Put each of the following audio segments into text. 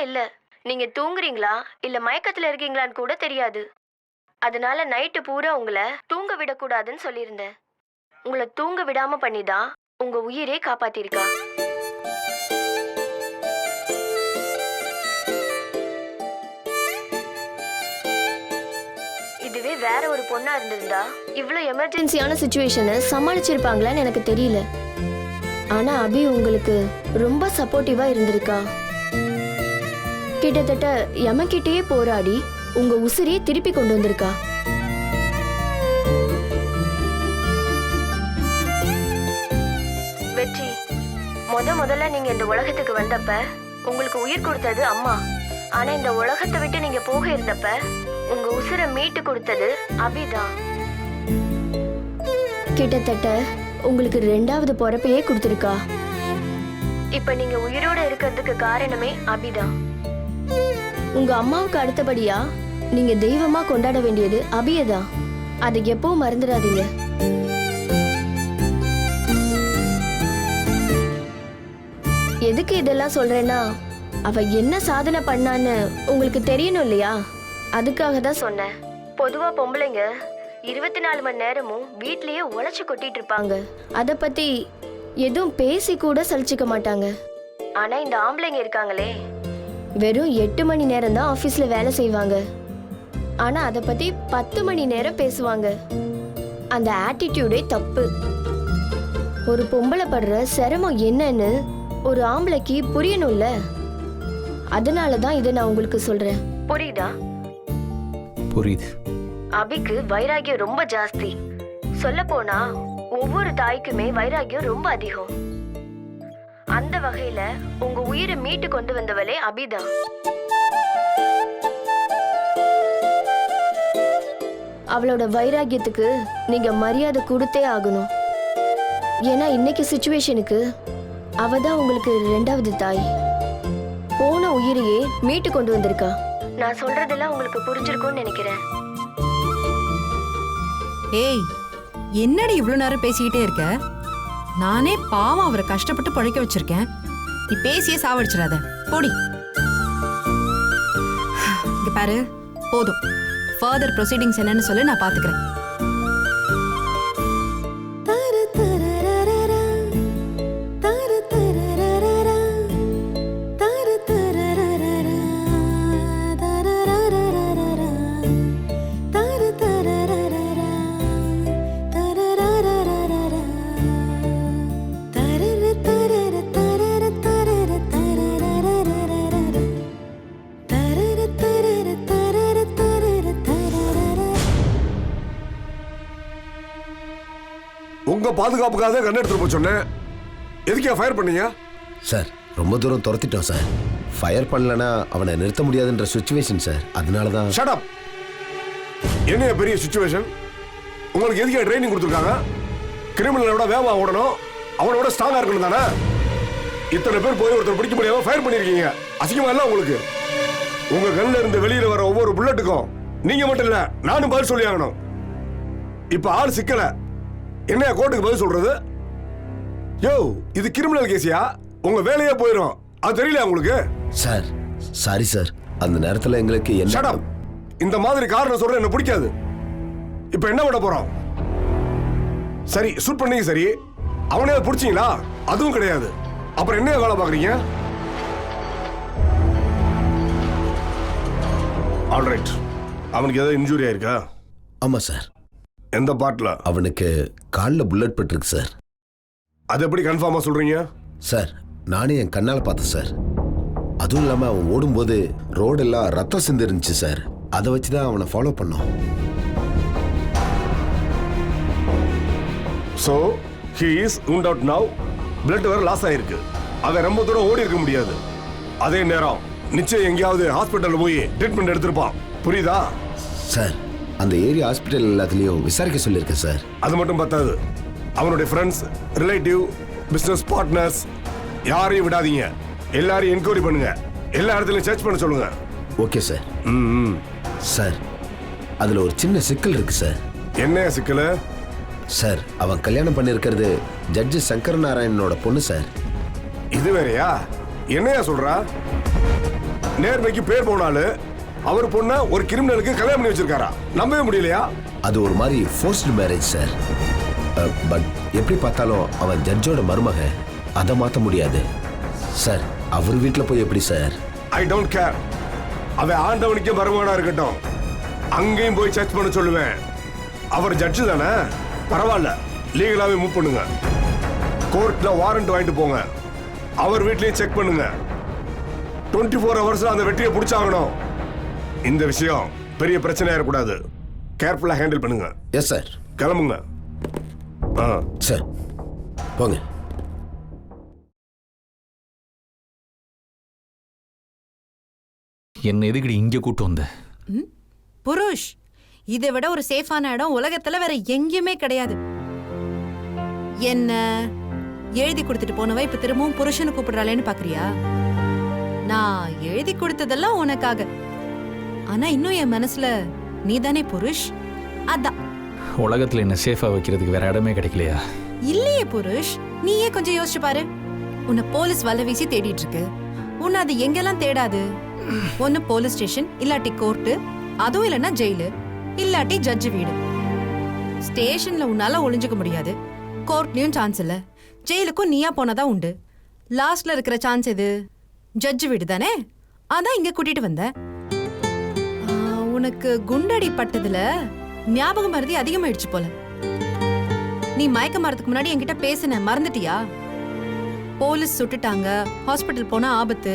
சிம்டம்ஸ்லாம் இல்ல. நீங்க தூங்குறீங்களா? இல்ல மயக்கத்துல இருக்கீங்களான்னு கூட தெரியாது. அதனால நைட்டு பூரா உங்களை தூங்க விடக்கூடாதுன்னு சொல்லியிருந்தேன். உங்களை தூங்க விடாம பண்ணிதான் உங்க உயிரே காப்பாத்திருக்கா. இதுவே வேற ஒரு பொண்ணா இருந்திருந்தா இவ்வளவு எமர்ஜென்சியான சுச்சுவேஷனை சமாளிச்சிருப்பாங்களான்னு எனக்கு தெரியல. ஆனா அபி உங்களுக்கு ரொம்ப சப்போர்ட்டிவா இருந்திருக்கா. கிட்டத்தட்ட எமக்கிட்டயே போராடி உங்க உசிரியை திருப்பி கொண்டு வந்திருக்கா. வெற்றி முத முதல்ல நீங்க இந்த உலகத்துக்கு வந்தப்ப உங்களுக்கு உயிர் கொடுத்தது அம்மா. ஆனா இந்த உலகத்தை விட்டு நீங்க போக இருந்தப்ப உங்க உசுரை மீட்டு கொடுத்தது அபிதான் கிட்டத்தட்ட உங்களுக்கு ரெண்டாவது பொறப்பையே கொடுத்துருக்கா. இப்ப நீங்க உயிரோட இருக்கிறதுக்கு காரணமே அபிதான் உங்க அம்மாவுக்கு அடுத்தபடியா நீங்க தெய்வமா கொண்டாட வேண்டியது அபியதான் அதை எப்பவும் மறந்துடாதீங்க. எதுக்கு இதெல்லாம் சொல்றேன்னா அவ என்ன சாதனை பண்ணான்னு உங்களுக்கு தெரியணும் இல்லையா? அதுக்காக தான் சொன்னேன். பொதுவா பொம்பளைங்க இருபத்தி நாலு மணி நேரமும் வீட்லயே உழைச்சு கொட்டிட்டு இருப்பாங்க. அத பத்தி எதுவும் பேசி கூட சலிச்சுக்க மாட்டாங்க. ஆனா இந்த ஆம்பளைங்க இருக்காங்களே வெறும் எட்டு மணி நேரம் தான் ஆபீஸ்ல வேலை செய்வாங்க. ஆனா அத பத்தி பத்து மணி நேரம் பேசுவாங்க. அந்த ஆட்டிடியூடே தப்பு. ஒரு பொம்பளை படுற சிரமம் என்னன்னு ஒரு ஆம்பளைக்கு புரியணும்ல? அதனால தான் இதை நான் உங்களுக்கு சொல்றேன். புரியுதா? புரியுது. அபிக்கு வைராகியம் ரொம்ப ஜாஸ்தி. சொல்ல போனா ஒவ்வொரு தாய்க்குமே வைராகியம் ரொம்ப அதிகம். அந்த வகையில உங்க உயிரை மீட்டு கொண்டு வந்தவளே அபிதான் அவளோட வைராகியத்துக்கு நீங்க மரியாதை கொடுத்தே ஆகணும். ஏன்னா இன்னைக்கு சுச்சுவேஷனுக்கு அவ தான் உங்களுக்கு ரெண்டாவது தாய். போன உயிரையே மீட்டு கொண்டு வந்திருக்கா. நான் சொல்றதெல்லாம் உங்களுக்கு புரிஞ்சிருக்கும்னு நினைக்கிறேன். ஏய் என்னடி இவ்ளோ நேரம் பேசிக்கிட்டே இருக்க? நானே பாவம் அவரை கஷ்டப்பட்டு பழைக்க வச்சிருக்கேன். நீ பேசியே சாவடிச்சிடாத. போடி. இங்க பாரு. போதும். ஃபர்தர் ப்ரொசீடிங்ஸ் என்னன்னு சொல்லி நான் பாத்துக்கிறேன். உங்க பாதுகாப்புக்காக தான் கண்ணு எடுத்துட்டு போக சொன்னேன். எதுக்கே ஃபயர் பண்ணீங்க? சார் ரொம்ப தூரம் துரத்திட்டோம் சார். ஃபயர் பண்ணலனா அவனை நிறுத்த முடியாதுன்ற சுச்சுவேஷன் சார். அதனால தான் ஷட் அப் என்னைய பெரிய சுச்சுவேஷன் உங்களுக்கு எதுக்கே ட்ரைனிங் கொடுத்துருக்காங்க? கிரிமினலை விட வேகமா ஓடணும். அவனை விட ஸ்ட்ராங்கா இருக்கணும் தானே? இத்தனை பேர் போய் ஒருத்தர் பிடிக்க முடியாம ஃபயர் பண்ணிருக்கீங்க. அசிங்கமா இல்ல உங்களுக்கு? உங்க கண்ணுல இருந்து வெளியில வர ஒவ்வொரு புல்லட்டுக்கும் நீங்க மட்டும் இல்ல நானும் பதில் சொல்லி ஆகணும் இப்ப ஆள் சிக்கல. என்னைய கோர்ட்டுக்கு பதில் சொல்றது? யோ இது கிரிமினல் கேஸியா உங்க வேலையே போயிடும் அது தெரியல உங்களுக்கு? Sir sorry sir. அந்த நேரத்தில் எங்களுக்கு என்ன இந்த மாதிரி காரணம் சொல்ற எனக்கு பிடிக்காது. இப்போ என்ன பண்ண போறோம்? சரி ஷூட் பண்ணீங்க சரி. அவனே பிடிச்சிங்களா? அதுவும் கிடையாது. அப்புறம் என்ன வேலை பார்க்குறீங்க? ஆல்ரைட் அவனுக்கு ஏதாவது இன்ஜூரி ஆயிருக்கா? ஆமாம் சார். எந்த பார்ட்ல அவனுக்கு காலில் புல்லட் பட்டிருக்கு சார். அது எப்படி கன்ஃபார்மா சொல்றீங்க? சார் நானே என் கண்ணால் பார்த்தேன் சார். அதுவும் இல்லாமல் அவன் ஓடும்போது ரோடெல்லாம் ரத்தம் சிந்து இருந்துச்சு சார். அதை வச்சு தான் அவனை ஃபாலோ பண்ணோம். So he is wound out now blood வேற லாஸ் ஆயிருக்கு. அவன் ரொம்ப தூரம் ஓடி இருக்க முடியாது. அதே நேரம் நிச்சயம் எங்கேயாவது ஹாஸ்பிட்டல்ல போய் ட்ரீட்மெண்ட் எடுத்திருப்பான். புரியுதா? சார் அந்த ஏரியா ஹாஸ்பிட்டல் எல்லாத்துலேயும் விசாரிக்க சொல்லியிருக்கேன் சார். அது மட்டும் பத்தாது. அவனுடைய ஃப்ரெண்ட்ஸ் ரிலேட்டிவ் பிசினஸ் பார்ட்னர்ஸ் யாரையும் விடாதீங்க. எல்லாரையும் என்கொயரி பண்ணுங்க. எல்லா இடத்துலையும் சர்ச் பண்ண சொல்லுங்க. ஓகே சார் ம், சார் அதில் ஒரு சின்ன சிக்கல் இருக்கு சார். என்ன சிக்கல்? சார் அவன் கல்யாணம் பண்ணியிருக்கிறது ஜட்ஜு சங்கர் நாராயணனோட பொண்ணு சார். இது வேறயா? என்னையா சொல்றா? நேர்மைக்கு பேர் போனாலு அவர் பொண்ண ஒரு கிரிமினலுக்கு கல்யாணம் பண்ணி வச்சிருக்காரா? நம்பவே முடியலையா? அது ஒரு மாதிரி ஃபோர்ஸ்டு மேரேஜ் சார் பட் எப்படி பார்த்தாலும் அவன் ஜட்ஜோட மருமக. அதை மாற்ற முடியாது. சார் அவர் வீட்டில் போய் எப்படி சார் ஐ டோன்ட் கேர் அவன் ஆண்டவனுக்கே மருமகனா இருக்கட்டும். அங்கேயும் போய் சர்ச் பண்ண சொல்லுவேன். அவர் ஜட்ஜு தானே? பரவாயில்ல. லீகலாவே மூவ் பண்ணுங்க. கோர்ட்ல வாரண்ட் வாங்கிட்டு போங்க. அவர் வீட்லயும் செக் பண்ணுங்க. டுவெண்ட்டி ஃபோர் ஹவர்ஸ்ல அந்த வெற்றியை பிடிச்சாகணும். இந்த விஷயம் பெரிய பிரச்சனையா இருக்கக்கூடாது. கேர்ஃபுல்லா ஹேண்டில் பண்ணுங்க. எஸ் சார் கிளம்புங்க. ஆ. சார் போங்க. என்ன எதுக்குடி இங்கே கூட்டு வந்த? புருஷ் இதை விட ஒரு சேஃபான இடம் உலகத்துல வேற எங்கேயுமே கிடையாது. என்ன? எழுதி கொடுத்துட்டு போனவ இப்ப திரும்பவும் புருஷனை கூப்பிடுறாளேன்னு பாக்குறியா? நான் எழுதி கொடுத்ததெல்லாம் உனக்காக. ஆனா இன்னும் என் மனசுல நீதானே புருஷ்? அதான். உலகத்தில் என்ன சேஃபாக வைக்கிறதுக்கு வேற இடமே கிடைக்கலையா? இல்லையே புருஷ். நீயே கொஞ்சம் யோசிச்சு பாரு. உன்னை போலீஸ் வலை வீசி தேடிட்டு இருக்கு. உன்னை அது எங்கெல்லாம் தேடாது? ஒன்னு போலீஸ் ஸ்டேஷன் இல்லாட்டி கோர்ட்டு அதுவும் இல்லைன்னா ஜெயிலு இல்லாட்டி ஜட்ஜ் வீடு. ஸ்டேஷன்ல உன்னால ஒளிஞ்சுக்க முடியாது. கோர்ட்லயும் சான்ஸ் இல்ல. ஜெயிலுக்கும் நீயா போனதா உண்டு. லாஸ்ட்ல இருக்கிற சான்ஸ் எது? ஜட்ஜ் வீடு தானே? அதான் இங்க கூட்டிட்டு வந்த ஆ, உனக்கு குண்டடி பட்டதுல ஞாபகம் மருதி அதிகமாயிடுச்சு போல. நீ மயக்க மரத்துக்கு முன்னாடி என்கிட்ட பேசின மறந்துட்டியா? போலீஸ் சுட்டுட்டாங்க ஹாஸ்பிட்டல் போனா ஆபத்து.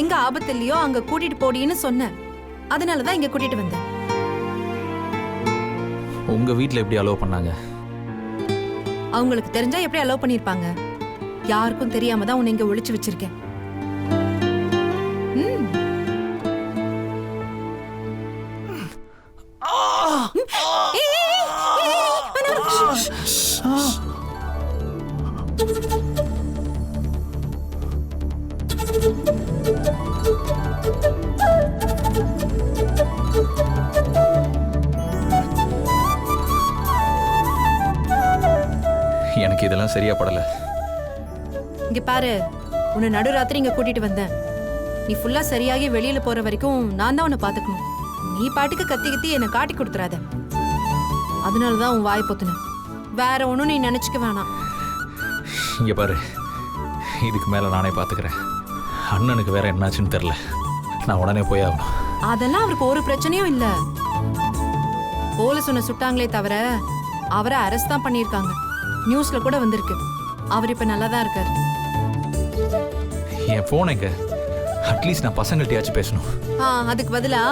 எங்க ஆபத்து இல்லையோ அங்க கூட்டிட்டு போடின்னு சொன்னேன் அதனால தான் இங்க கூட்டிட்டு வந்தேன். உங்கள் வீட்டில் எப்படி அலோவ் பண்ணாங்க? அவங்களுக்கு தெரிஞ்சா எப்படி அலோவ் பண்ணிருப்பாங்க? யாருக்கும் தெரியாம தான் உன்னை இங்க ஒளிச்சு வச்சிருக்கேன். எனக்கு இதெல்லாம் சரியா படல. இங்க பாரு உன்னை நடுராத்திரி இங்க கூட்டிட்டு வந்தேன். நீ ஃபுல்லா சரியாகி வெளியில போற வரைக்கும் நான் தான் உன்னை பாத்துக்கணும் நீ பாட்டுக்கு கத்தி கத்தி என்னை காட்டி கொடுத்துறாத. அதனால தான் உன் வாய் பொத்துனேன். வேற ஒன்றும் நீ நினைச்சுக்க வேணாம். இங்கே பாரு. இதுக்கு மேலே நானே பார்த்துக்கிறேன் அண்ணனுக்கு வேற என்னாச்சுன்னு தெரில நான் உடனே போய் ஆகணும். அதெல்லாம் அவருக்கு ஒரு பிரச்சனையும் இல்ல. போலீஸ் உன்னை சுட்டாங்களே தவிர அவரை அரெஸ்ட் தான் பண்ணியிருக்காங்க. நியூஸ்ல கூட வந்திருக்கு. அவர் இப்ப நல்லா தான் இருக்காரு. என் ஃபோன் எங்க? அட்லீஸ்ட் நான் பசங்கள்ட்டையாச்சும் பேசணும். ஆ, அதுக்கு பதிலா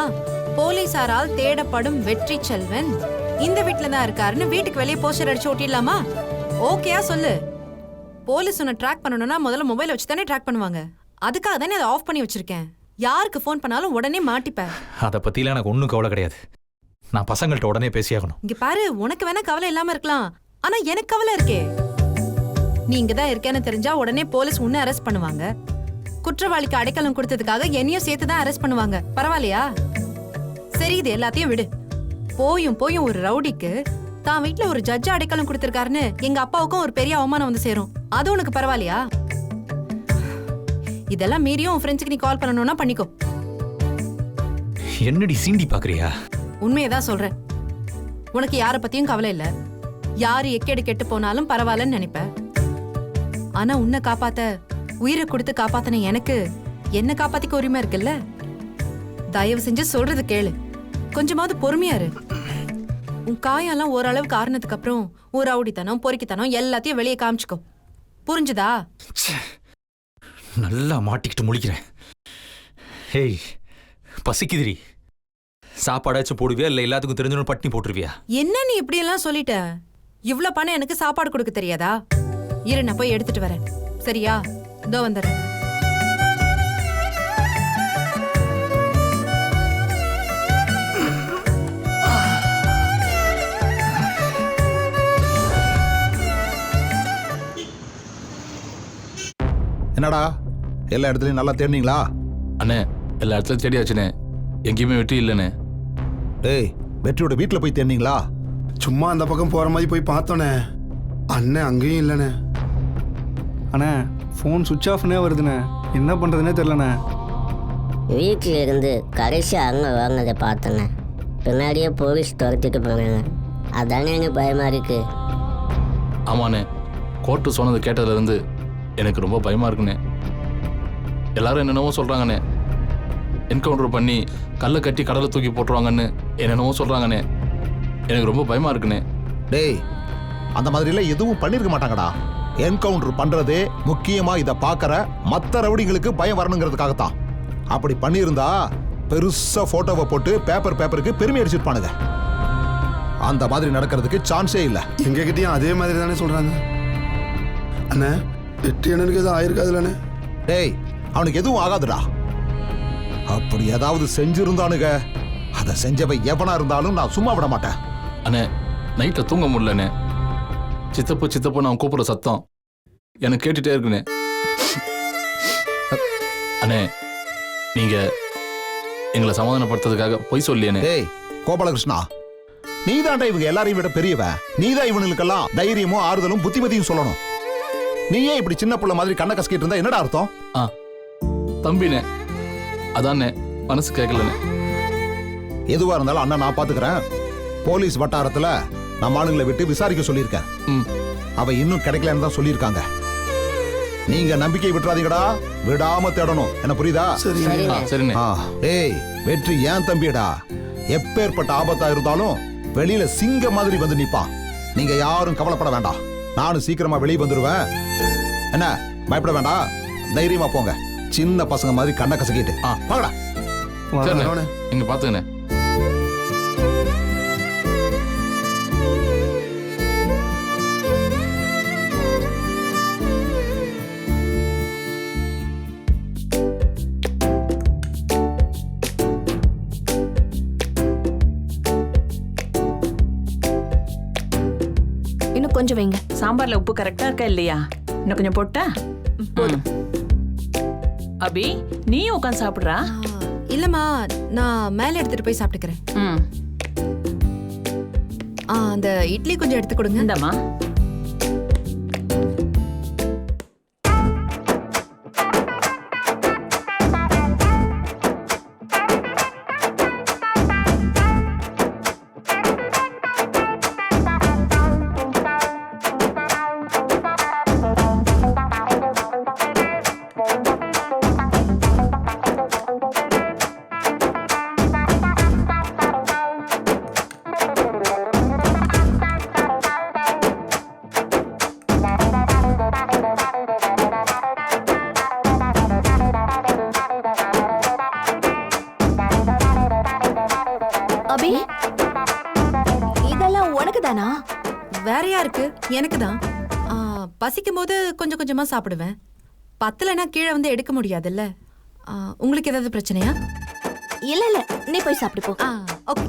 போலீசாரால் தேடப்படும் வெற்றி செல்வன் இந்த வீட்ல தான் இருக்காருன்னு வீட்டுக்கு வெளியே போஸ்டர் அடிச்சு ஓட்டிடலாமா ஓகேயா சொல்லு. போலீஸ் உன்னை ட்ராக் பண்ணணும்னா முதல்ல மொபைல் வச்சு தானே ட்ராக் பண்ணுவாங்க. அதுக்காக தானே அதை ஆஃப் பண்ணி வச்சிருக்கேன். யாருக்கு ஃபோன் பண்ணாலும் உடனே மாட்டிப்ப அதை பற்றிலாம் எனக்கு ஒன்றும் கவலை கிடையாது. நான் பசங்கள்ட்ட உடனே பேசியாகணும் இங்க பாரு உனக்கு வேணா கவலை இல்லாம இருக்கலாம். ஆனா எனக்கு கவலை இருக்கே. நீ இங்க தான் இருக்கேன்னு தெரிஞ்சா உடனே போலீஸ் உன்னை அரெஸ்ட் பண்ணுவாங்க. குற்றவாளிக்கு அடைக்கலம் கொடுத்ததுக்காக என்னையும் சேர்த்து தான் அரெஸ்ட் பண்ணுவாங்க. பரவாயில்லையா? சரி இது எல்லாத்தையும் விடு. போயும் போயும் ஒரு ரவுடிக்கு தான் வீட்ல ஒரு ஜட்ஜ் அடைக்கலம் கொடுத்திருக்காருன்னு எங்க அப்பாவுக்கும் ஒரு பெரிய அவமானம் வந்து சேரும். அது உனக்கு பரவாயில்லையா? இதெல்லாம் மீறியும் உன் ஃப்ரெண்ட்ஸுக்கு நீ கால் பண்ணணும்னா பண்ணிக்கோ. என்னடி சீண்டி பார்க்குறியா உண்மையை தான் சொல்றேன். உனக்கு யார பத்தியும் கவலை இல்ல. யாரு எக்கேடு கெட்டு போனாலும் பரவாயில்லன்னு நினைப்ப. ஆனா உன்னை காப்பாத்த உயிரை கொடுத்து காப்பாத்தின எனக்கு என்ன காப்பாத்திக்க உரிமை இருக்குல்ல? தயவு செஞ்சு சொல்றது கேளு. கொஞ்சமாவது பொறுமையா இரு. உன் காயெல்லாம் ஓரளவுக்கு ஆறுனதுக்கு அப்புறம் உன் ரவுடித்தனம் பொறுக்கித்தனம் எல்லாத்தையும் வெளியே காமிச்சுக்கோ. புரிஞ்சுதா? நல்லா மாட்டிக்கிட்டு முழிக்கிறேன். ஹேய் பசிக்குதிரி சாப்பாடாச்சும் போடுவியா? இல்லை எல்லாத்துக்கும் தெரிஞ்சவனு பட்டினி போட்டுருவியா? என்ன நீ இப்படி எல்லாம் சொல்லிட்ட? இவ்ளோ பணம் எனக்கு சாப்பாடு கொடுக்க தெரியாதா? இரு நான் போய் எடுத்துட்டு வரேன். சரியா? இதோ வந்துடுறேன். என்னடா? எல்லா இடத்துலையும் நல்லா தேடினீங்களா? அண்ணே எல்லா இடத்துலையும் தேடியாச்சுண்ணே. எங்கேயுமே வெற்றி இல்லைண்ணே. டேய் வெற்றியோட வீட்டில் போய் தேடினீங்களா? சும்மா அந்த பக்கம் போற மாதிரி போய் பார்த்தோனே அண்ணன் அங்கேயும் இல்லைண்ணே. அண்ணே ஃபோன் சுவிட்ச் ஆஃப்னே வருதுண்ணே. என்ன பண்ணுறதுனே தெரிலண்ணே வீட்டில் இருந்து கடைசியாக அங்கே வாங்கினதை பார்த்தேங்க பின்னாடியே போலீஸ் துரத்திட்டு போனாங்க. அதானே எனக்கு பயமாக இருக்குது ஆமாண்ணே கோர்ட்டு சொன்னது கேட்டதுலேருந்து எனக்கு ரொம்ப பயமாக இருக்குண்ணே. எல்லாரும் என்னென்னவோ சொல்கிறாங்கண்ணே என்கவுண்டர் பண்ணி கல்லை கட்டி கடலை தூக்கி போட்டுருவாங்கன்னு என்னென்னவோ சொல்கிறாங்கண்ணே எனக்கு ரொம்ப பயமாக இருக்குண்ணே. டேய் அந்த மாதிரிலாம் எதுவும் பண்ணிருக்க மாட்டாங்கடா. என்கவுண்டர் பண்றதே முக்கியமா இத பாக்குற மத்த ரவுடிங்களுக்கு பயம் வரணுங்கிறதுக்காகத்தான். அப்படி பண்ணியிருந்தா பெருசா போட்டோவை போட்டு பேப்பர் பேப்பருக்கு பெருமை அடிச்சிருப்பானுங்க. அந்த மாதிரி நடக்கிறதுக்கு சான்ஸே இல்ல. எங்ககிட்டயும் அதே மாதிரி தானே சொல்றாங்க. அண்ணே வெற்றி அண்ணனுக்கு எதுவும் ஆயிருக்காதுலண்ணே டேய் அவனுக்கு எதுவும் ஆகாதுடா. அப்படி ஏதாவது செஞ்சிருந்தானுங்க அதை செஞ்சவன் எவனா இருந்தாலும் நான் சும்மா விட மாட்டேன். அண்ணே நைட்டில் தூங்க முடியலண்ணே. சித்தப்பு சித்தப்பு அவன் கூப்பிட்ற சத்தம். எனக்கு கேட்டுட்டே இருக்குண்ணே. அண்ணே நீங்க எங்களை சமாதானப்படுத்துறதுக்காக பொய் சொல்லியண்ணே. டேய் கோபாலகிருஷ்ணா நீதான்டா இவங்க எல்லாரையும் விட பெரியவன் நீதான் இவனுக்கெல்லாம் தைரியமும் ஆறுதலும் புத்திமதியும் சொல்லணும். நீயே இப்படி சின்ன புள்ள மாதிரி கண்ணை கசக்கிட்டு இருந்தா என்னடா அர்த்தம்? ஆ தம்பிண்ணே அதாண்ணே மனசு கேட்கலண்ணே எதுவா இருந்தாலும் அண்ணன் நான் பாத்துக்கிறேன். போலீஸ் வட்டாரத்துல நம்ம ஆளுங்களை விட்டு விசாரிக்க சொல்லியிருக்கேன். ம். அவ இன்னும் கிடைக்கலன்னு தான் சொல்லியிருக்காங்க. நீங்க நம்பிக்கை விட்டுறாதீங்கடா. விடாம தேடணும். என்ன புரியுதா? சரி. ஆ சரிண்ணே. ஆ, டேய் வெற்றி ஏன் தம்பிடா எப்பேற்பட்ட ஆபத்தா இருந்தாலும் வெளியில சிங்க மாதிரி வந்து நிப்பான். நீங்க யாரும் கவலைப்பட வேண்டாம். நானும் சீக்கிரமா வெளியே வந்துருவேன். என்ன பயப்பட வேண்டாம். தைரியமா போங்க. சின்ன பசங்க மாதிரி கண்ணை கசக்கிட்டு. ஆ. வாங்கடா. சரிண்ணே நீங்க பாத்துக்கண்ணே இன்னும் கொஞ்சம் வைங்க. சாம்பார்ல உப்பு கரெக்டா இருக்கா இல்லையா? இன்னும் கொஞ்சம் போட்டா? போதும். அபி நீயும் உட்காந்து சாப்பிடுறா? இல்லம்மா நான் மேலே எடுத்துட்டு போய் சாப்பிட்டுக்கிறேன். அந்த இட்லி கொஞ்சம் எடுத்து கொடுங்க. இந்தாம்மா. பசிக்கும் போது கொஞ்சம் கொஞ்சமா சாப்பிடுவேன். பத்தலைன்னா கீழே வந்து எடுக்க முடியாதுல்ல. ஆ, உங்களுக்கு ஏதாவது பிரச்சனையா? இல்ல இல்ல. நீ போய் சாப்பிடு போ. ஆ ஓகே.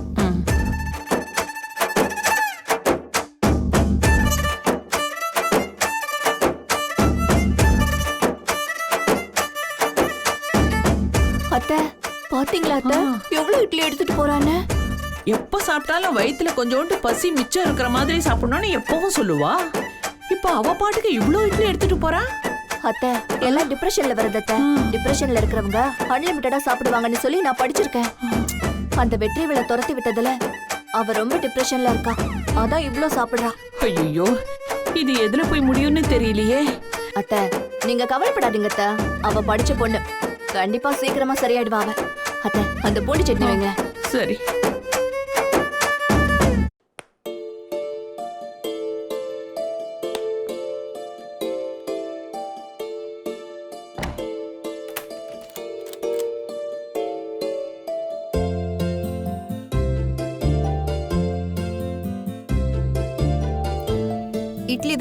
அத்தை பாத்தீங்களா அத்தை? எவ்வளவு இட்லி எடுத்துட்டு போறான்னு? எப்ப சாப்பிட்டாலும் வயித்துல கொஞ்சோண்டு பசி மிச்சம் இருக்கிற மாதிரி சாப்பிடணும்னு எப்பவும் சொல்லுவா. இப்ப அவ பாட்டுக்கு இவ்ளோ இட்லி எடுத்துட்டு போறா? அத்தை எல்லாம் டிப்ரெஷன்ல வருது அத்தை. டிப்ரெஷன்ல இருக்கிறவங்க அன்லிமிட்டடா சாப்பிடுவாங்கன்னு சொல்லி நான் படிச்சிருக்கேன். அந்த வெற்றி விழா துரத்தி விட்டதுல அவ ரொம்ப டிப்ரெஷன்ல இருக்கா. அதான் இவ்ளோ சாப்பிடுறா. ஐயோ இது எதுல போய் முடியும்னு தெரியலையே. அத்தை நீங்க கவலைப்படாதீங்க அத்தை. அவ படிச்ச பொண்ணு கண்டிப்பா சீக்கிரமா சரியாயிடுவா அவ. அத்தை அந்த பூண்டு சட்னி வைங்க. சரி.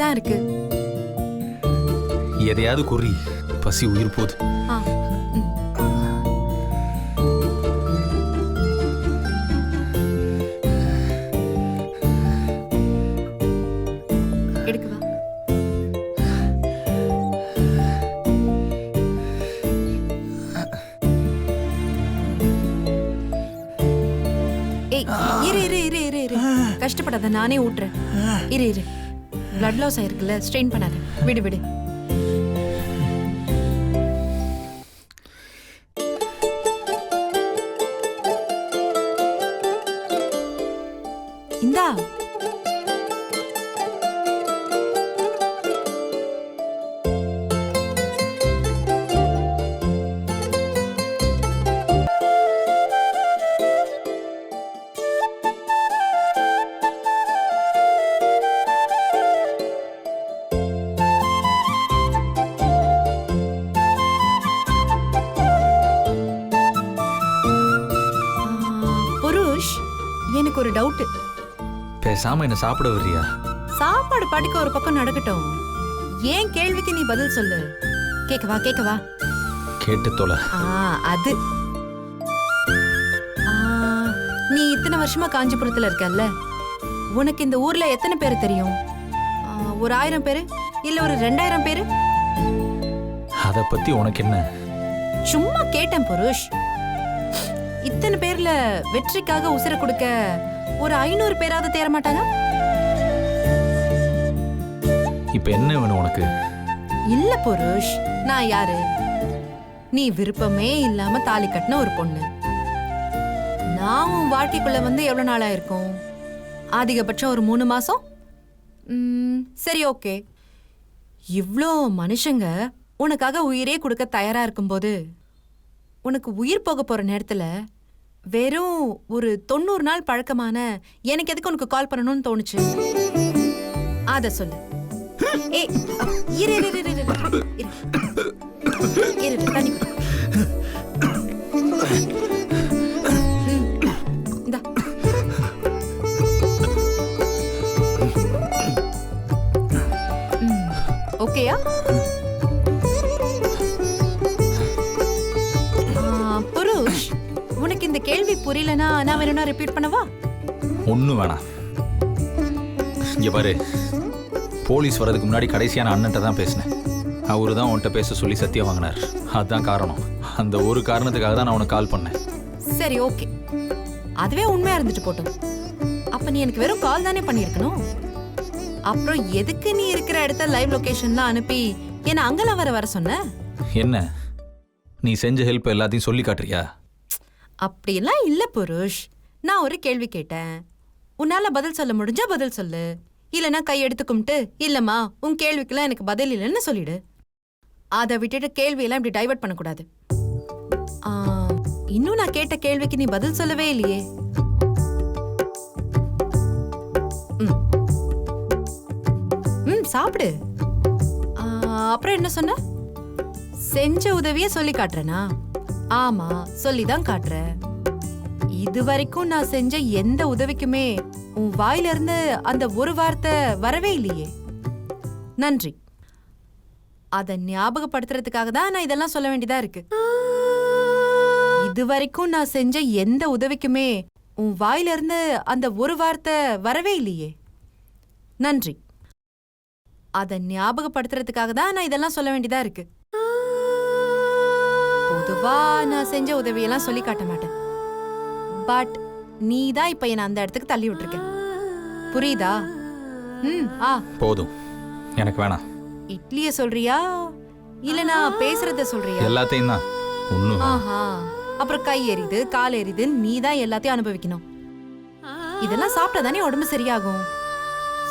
தான் இருக்கு. எதையாவது குறி. பசி உயிர் போகுது ஆ ம். எடுக்கவா ஏய் இரு இரு இரு இரு இரு. கஷ்டப்படாத நானே ஊட்டுறேன். இரு இரு. பிளட் லாஸ் ஆயிருக்குல்ல ஸ்ட்ரெயின் பண்ணாத. விடு விடு. பேசாம என்ன சாப்பிட வர்றியா? சாப்பாடு பாட்டுக்கு ஒரு பக்கம் நடக்கட்டும். ஏன் கேள்விக்கு நீ பதில் சொல்லு. கேக்கவா கேக்கவா? கேட்டு தொலை. அது. நீ இத்தனை வருஷமா காஞ்சிபுரத்துல இருக்கல்ல? உனக்கு இந்த ஊர்ல எத்தனை பேர் தெரியும்? ஒரு ஆயிரம் பேரு? இல்ல ஒரு ரெண்டாயிரம் பேரு? அதை பத்தி உனக்கு என்ன? சும்மா கேட்டேன் புருஷ். இத்தனை பேர்ல வெற்றிக்காக உசிர கொடுக்க ஒரு ஐநூறு பேராவது தேர மாட்டாங்க? இப்ப என்ன வேணும் உனக்கு? இல்ல புருஷ் நான் யாரு? நீ விருப்பமே இல்லாம தாலி கட்டின ஒரு பொண்ணு. நான் உன் வாழ்க்கைக்குள்ள வந்து எவ்வளவு நாளா இருக்கும்? அதிகபட்சம் ஒரு மூணு மாசம்? சரி ஓகே. இவ்ளோ மனுஷங்க உனக்காக உயிரே கொடுக்க தயாரா இருக்கும்போது உனக்கு உயிர் போக போற நேரத்துல வெறும் ஒரு தொண்ணூறு நாள் பழக்கமான எனக்கு எதுக்கு உனக்கு கால் பண்ணணும்னு தோணுச்சு? அத சொல்லு. ஏய் இரு இரு இரு இரு, இரு. இரு. தண்ணி ஓகேயா? இந்த கேள்வி புரியலனா நான் வேணும்னா ரிப்பீட் பண்ணவா? ஒன்றும் வேணாம் இங்க பாரு. போலீஸ் வர்றதுக்கு முன்னாடி கடைசியா நான் அண்ணன்ட்ட தான் பேசினேன். அவரு தான் உன்கிட்ட பேச சொல்லி சத்தியம் வாங்கினார். அதுதான் காரணம். அந்த ஒரு காரணத்துக்காக தான் நான் உனக்கு கால் பண்ணேன். சரி ஓகே அதுவே உண்மையா இருந்துட்டு போட்டும். அப்ப நீ எனக்கு வெறும் கால் தானே பண்ணியிருக்கணும்? அப்புறம் எதுக்கு நீ இருக்கிற இடத்த லைவ் லொகேஷன்லாம் அனுப்பி என்ன அங்கெல்லாம் வர வர சொன்ன? என்ன? நீ செஞ்ச ஹெல்ப் எல்லாத்தையும் சொல்லி காட்டுறியா? அப்படியெல்லாம் இல்ல புருஷ். நான் ஒரு கேள்வி கேட்டேன். உன்னால பதில் சொல்ல முடிஞ்சா பதில் சொல்லு. இல்லனா கை கும்பிட்டு இல்லம்மா உன் கேள்விக்கெல்லாம் எனக்கு பதில் இல்லைன்னு சொல்லிடு. அதை விட்டுட்டு கேள்வியெல்லாம் இப்படி டைவர்ட் பண்ணக்கூடாது. இன்னும் நான் கேட்ட கேள்விக்கு நீ பதில் சொல்லவே இல்லையே. ம். ம் சாப்பிடு. அப்புறம் என்ன சொன்ன? செஞ்ச உதவியை சொல்லி காட்டுறேனா? ஆமா சொல்லி தான் காட்டுறேன். இது வரைக்கும் நான் செஞ்ச எந்த உதவிக்குமே உன் வாயில இருந்து அந்த ஒரு வார்த்தை வரவே இல்லையே. நன்றி. அதை ஞாபகப்படுத்துறதுக்காக தான் நான் இதெல்லாம் சொல்ல வேண்டியதா இருக்கு. இது வரைக்கும் நான் செஞ்ச எந்த உதவிக்குமே உன் வாயில இருந்து அந்த ஒரு வார்த்தை வரவே இல்லையே. நன்றி. அதை ஞாபகப்படுத்துறதுக்காக தான் நான் இதெல்லாம் சொல்ல வேண்டியதா இருக்கு. பொதுவா நான் செஞ்ச உதவியெல்லாம் சொல்லி காட்ட மாட்டேன். பட் நீ தான் இப்ப என்ன அந்த இடத்துக்கு தள்ளி விட்டுருக்க. புரியுதா? ம் ஆ. போதும். எனக்கு வேணாம். இட்லிய சொல்றியா? இல்ல நான் பேசுறத சொல்றியா? எல்லாத்தையும் தான். ஆஹா. அப்புறம் கை எரியுது கால் எரியுது நீ தான் எல்லாத்தையும் அனுபவிக்கணும். இதெல்லாம் சாப்பிட்டா தானே உடம்பு சரியாகும்.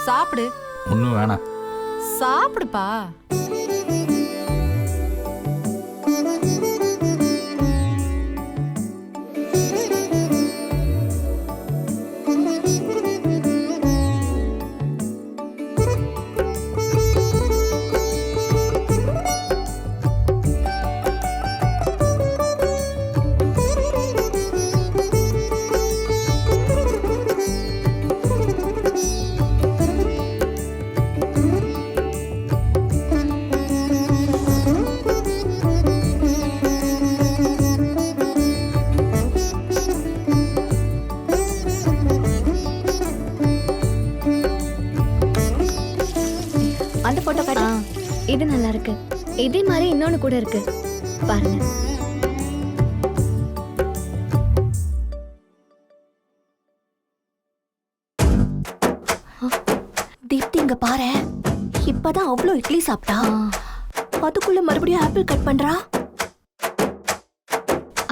சாப்பிடு. ஒன்றும் வேணாம். சாப்பிடுப்பா. இன்னொன்னு கூட இருக்கு. பாருங்க. தீப்தி இங்க பாரு. இப்பதான் அவ்வளோ இட்லி சாப்பிட்டா. அதுக்குள்ள மறுபடியும் ஆப்பிள் கட் பண்றா?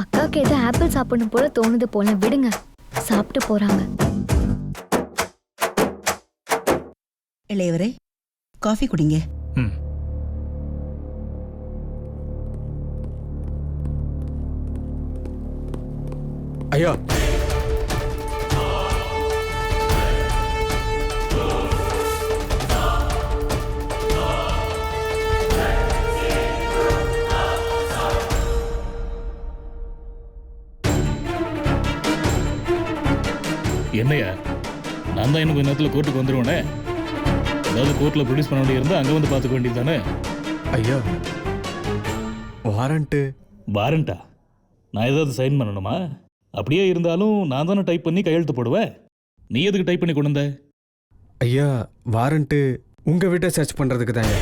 அக்காவுக்கு ஏதோ ஆப்பிள் சாப்பிடணும் போல தோணுது போல. விடுங்க. சாப்பிட்டு போறாங்க. இளையவரே காஃபி குடிங்க. ம். ஐயா. என்னையா? நான் தான் இன்னும் கொஞ்ச நேரத்தில் கோர்ட்டுக்கு வந்துடுவேனே ஏதாவது கோர்ட்டில் ப்ரொடியூஸ் பண்ண வேண்டியிருந்தா அங்கே வந்து பார்த்துக்க வேண்டியது தானே ஐயா. வாரண்ட்டு வாரண்டா நான் ஏதாவது சைன் பண்ணணுமா? அப்படியே இருந்தாலும் நான் தானே டைப் பண்ணி கையெழுத்து போடுவேன்? நீ எதுக்கு டைப் பண்ணி கொண்டு வந்த? ஐயா வாரண்ட்டு உங்கள் வீட்டை சர்ச் பண்ணுறதுக்கு தாங்க